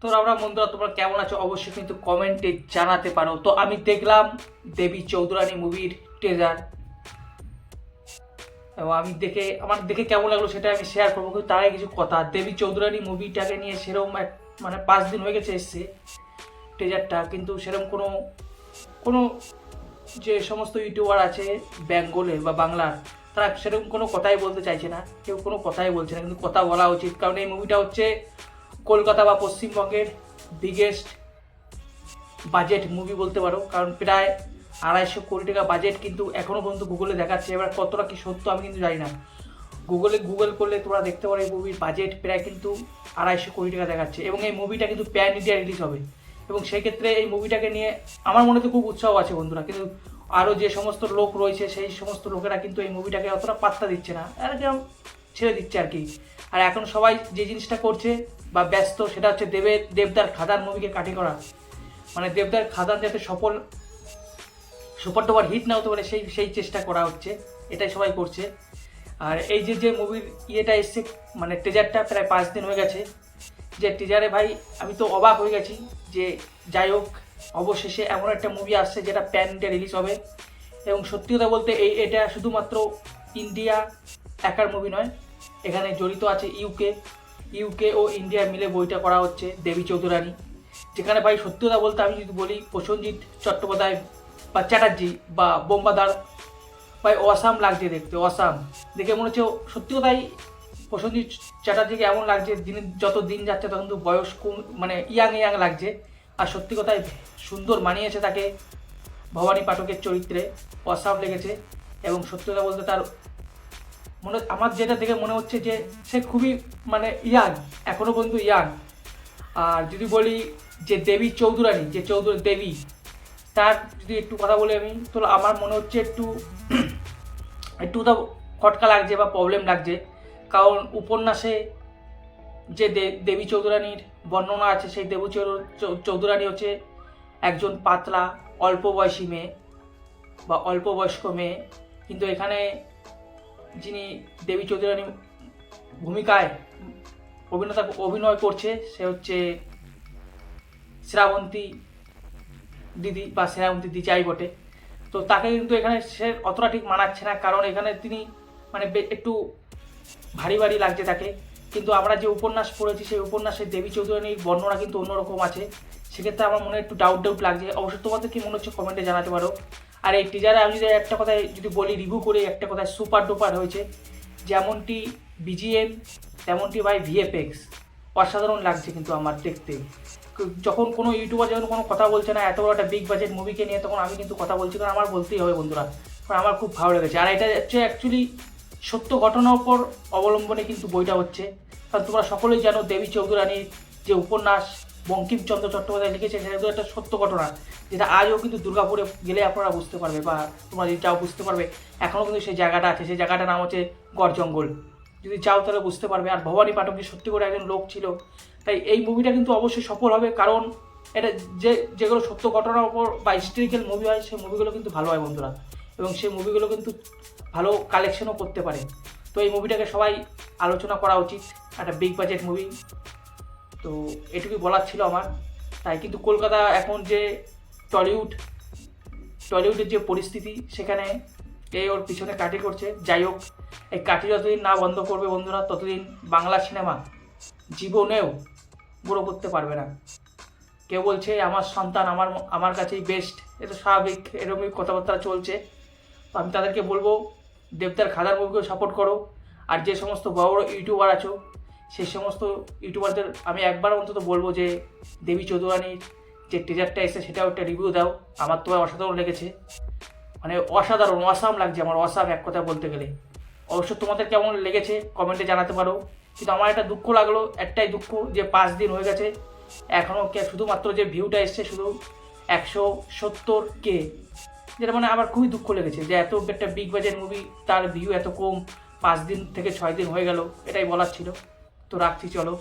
তো আমরা বন্ধুরা, তোমরা কেমন আছো? অবশ্যই কিন্তু কমেন্টে জানাতে পারো। তো আমি দেখলাম দেবী চৌধুরানী মুভির ট্রেজার এবং আমি দেখে, আমার দেখে কেমন লাগল সেটা আমি শেয়ার করব, কিন্তু তার কিছু কথা। দেবী চৌধুরানী মুভিটাকে নিয়ে সেরকম এক মানে পাঁচ দিন হয়ে গেছে এসছে ট্রেজারটা কিন্তু সেরকম কোনো কোনো যে সমস্ত ইউটিউবার আছে বেঙ্গলের বা বাংলার, তারা সেরকম কোনো কথাই বলতে চাইছে না। কেউ কোনো কথাই বলছে না, কিন্তু কথা বলা উচিত। কারণ এই মুভিটা হচ্ছে কলকাতা বা পশ্চিমবঙ্গের বিগেস্ট বাজেট মুভি বলতে পারো, কারণ প্রায় আড়াইশো কোটি টাকা বাজেট কিন্তু এখনও পর্যন্ত গুগলে দেখাচ্ছে। এবার কতটা কি সত্য আমি কিন্তু জানি না। গুগলে গুগল করলে তোমরা দেখতে পারো এই মুভির বাজেট প্রায় কিন্তু আড়াইশো কোটি টাকা দেখাচ্ছে এবং এই মুভিটা কিন্তু প্যান ইন্ডিয়া রিলিজ হবে। এবং সেই ক্ষেত্রে এই মুভিটাকে নিয়ে আমার মনে তো খুব উৎসাহ আছে বন্ধুরা। কিন্তু আরও যে সমস্ত লোক রয়েছে, সেই সমস্ত লোকেরা কিন্তু এই মুভিটাকে অতটা পাত্তা দিচ্ছে না। আর একদম ছেড়ে দিচ্ছে আর কি। আর এখন সবাই যে জিনিসটা করছে বা ব্যস্ত, সেটা হচ্ছে দেবের দেবদার খাদান মুভিকে কাটি করা। মানে দেবদার খাদান যাতে সফল, সুপার ডুপার হিট না হতে পারে, সেই সেই চেষ্টা করা হচ্ছে। এটাই সবাই করছে। আর এই যে যে মুভির ইয়েটা এসছে মানে টিজারটা প্রায় পাঁচ দিন হয়ে গেছে। যে টিজারে ভাই, আমি তো অবাক হয়ে গেছি যে যাই হোক অবশেষে এমন একটা মুভি আসছে যেটা প্যান ইন্ডিয়া রিলিজ হবে। এবং সত্যি কথা বলতে এই এটা শুধুমাত্র ইন্ডিয়া একার মুভি নয়, এখানে জড়িত আছে ইউকে ইউকে ও ইন্ডিয়া মিলে বইটা করা হচ্ছে দেবী চৌধুরানী, যেখানে ভাই সত্যি কথা বলতে আমি যদি বলি, প্রসেনজিৎ চট্টোপাধ্যায় বা চ্যাটার্জি বা বোম্বাদার, ভাই অসাম লাগছে দেখতে, অসাম। দেখে মনে হচ্ছে সত্যি কথাই প্রসেনজিৎ চ্যাটার্জিকে এমন লাগছে দিনের যত দিন যাচ্ছে তখন তো বয়স কম মানে ইয়াং ইয়াং লাগছে। আর সত্যি কথাই সুন্দর মানিয়েছে তাকে। ভবানী পাঠকের চরিত্রে অসাম লেগেছে এবং সত্যি কথা বলতে তার মনে আমার যেটা দেখে মনে হচ্ছে যে সে খুবই মানে ইয়াং এখনও পর্যন্ত ইয়াং। আর যদি বলি যে দেবী চৌধুরানী, যে চৌধুরী দেবী, তার যদি একটু কথা বলি আমি তো আমার মনে হচ্ছে একটু একটু তো খটকা লাগছে বা প্রবলেম লাগছে। কারণ উপন্যাসে যে দেবী চৌধুরানীর বর্ণনা আছে, সেই দেবী চৌধুরানী হচ্ছে একজন পাতলা, অল্প বয়সী মেয়ে বা অল্প বয়স্ক মেয়ে। কিন্তু এখানে যিনি দেবী চৌধুরানী ভূমিকায় অভিনেতা, অভিনয় করছে, সে হচ্ছে শ্রাবন্তী দিদি বা শ্রাবন্তী দিচাই বটে। তো তাকে কিন্তু এখানে সে অতটা ঠিক মানাচ্ছে না, কারণ এখানে তিনি মানে একটু ভারী ভারী লাগছে তাকে। কিন্তু আমরা যে উপন্যাস পড়েছি, সেই উপন্যাসের দেবী চৌধুরানীর বর্ণনা কিন্তু অন্যরকম আছে। সেক্ষেত্রে আমার মনে একটু ডাউট ডাউট লাগছে। অবশ্যই তোমাদের কি মনে হচ্ছে কমেন্টে জানাতে পারো। আর এই টিজারে আমি যদি একটা কথায় যদি বলি রিভিউ করে একটা কথায় সুপার ডুপার হয়েছে। যেমনটি বিজিএম তেমনটি ভাই ভিএফএক্স অসাধারণ লাগছে কিন্তু আমার দেখতে। যখন কোনো ইউটিউবার যখন কোনো কথা বলছে না, এত বড় একটা বিগ বাজেট মুভিকে নিয়ে তখন আমি কিন্তু কথা বলছি, কারণ আমার বলতেই হবে বন্ধুরা। কারণ আমার খুব ভালো লেগেছে। আর এটা হচ্ছে অ্যাকচুয়ালি সত্য ঘটনার উপর অবলম্বনে কিন্তু বইটা হচ্ছে। কারণ তোমরা সকলেই জানো দেবী চৌধুরানীর যে উপন্যাস বঙ্কিমচন্দ্র চট্টোপাধ্যায় লিখেছে, সেটা একটা সত্য ঘটনা, যেটা আজও কিন্তু দুর্গাপুরে গেলে আপনারা বুঝতে পারবে বা তোমরা যদি চাও বুঝতে পারবে, এখনও কিন্তু সেই জায়গাটা আছে, সেই জায়গাটার নাম হচ্ছে গড় জঙ্গল যদি চাও তাহলে বুঝতে পারবে, আর ভবানী পাঠক যে সত্যি করে একজন লোক ছিল, তাই এই মুভিটা কিন্তু অবশ্যই সফল হবে, কারণ এটা যে যেগুলো সত্য ঘটনার উপর বা হিস্ট্রিক্যাল মুভি হয়, সেই মুভিগুলো কিন্তু ভালো হয় বন্ধুরা। এবং সেই মুভিগুলো কিন্তু ভালো কালেকশনও করতে পারে। তো এই মুভিটাকে সবাই আলোচনা করা উচিত। একটা বিগ বাজেট মুভি তো এটুকুই বলার ছিল আমার। তাই কিন্তু কলকাতা এখন যে টলিউড টলিউডের যে পরিস্থিতি, সেখানে এই ওর পিছনে কাটি করছে। যাই হোক, এই কাটি যতদিন না বন্ধ করবে বন্ধুরা, ততদিন বাংলা সিনেমা জীবনেও বড় করতে পারবে না। কেউ বলছে, আমার সন্তান আমার আমার কাছেই বেস্ট এটা স্বাভাবিক এরকমই কথাবার্তা চলছে। তো আমি তাদেরকে বলব দেবদার খাদার বউকেও সাপোর্ট করো। আর যে সমস্ত বড় বড় ইউটিউবার আছো সেই সমস্ত ইউটিউবারদের আমি একবার অন্তত বলব যে, দেবী চৌধুরানীর যে টিজারটা এসে সেটাও একটা রিভিউ দাও। আমার তো অসাধারণ লেগেছে। মানে অসাধারণ, অসাম লাগছে আমার, অসাম এক কথা বলতে গেলে। অবশ্য তোমাদের কেমন লেগেছে কমেন্টে জানাতে পারো। কিন্তু আমার একটা দুঃখ লাগল, একটাই দুঃখ যে পাঁচ দিন হয়ে গেছে এখনও শুধুমাত্র যে ভিউটা এসছে শুধু একশো সত্তর কে। যেটা মানে আমার খুবই দুঃখ লেগেছে যে এত একটা বিগ বাজেট মুভি তার ভিউ এত কম, পাঁচ দিন থেকে ছয় দিন হয়ে গেল, এটাই বলার ছিল। তো রাখছি, চলো।